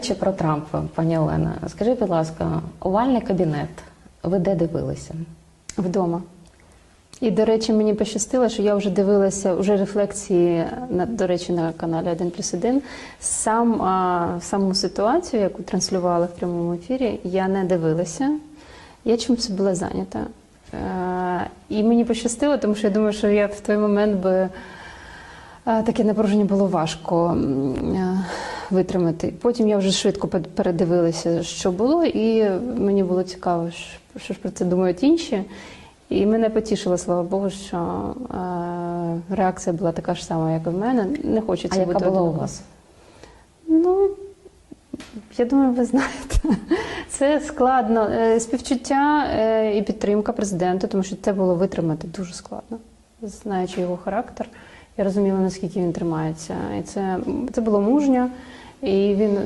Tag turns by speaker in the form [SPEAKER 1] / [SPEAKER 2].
[SPEAKER 1] Чи про Трампа, пані Олена, скажіть, будь ласка, овальний кабінет. Ви де дивилися?
[SPEAKER 2] вдома. І, до речі, мені пощастило, що я вже дивилася вже рефлексії, на, до речі, на каналі 1 плюс 1. Сам, а, саму ситуацію, яку транслювали в прямому ефірі, я не дивилася. Я чимось була зайнята. Е, і мені пощастило, тому що я думаю, що я в той момент би е, таке напруження було важко е, витримати. Потім я вже швидко передивилася, що було, і мені було цікаво, що- ж про це думають інші. І мене потішило, слава Богу, що е, реакція була така ж сама, як і в мене. Не хочеться
[SPEAKER 1] А яка була у вас?
[SPEAKER 2] Ну, я думаю, ви знаєте, це складно. Е, Співчуття е, і підтримка президента, тому що це було витримати дуже складно. Знаючи його характер, я розуміла, наскільки він тримається. І це, це було мужньо, і він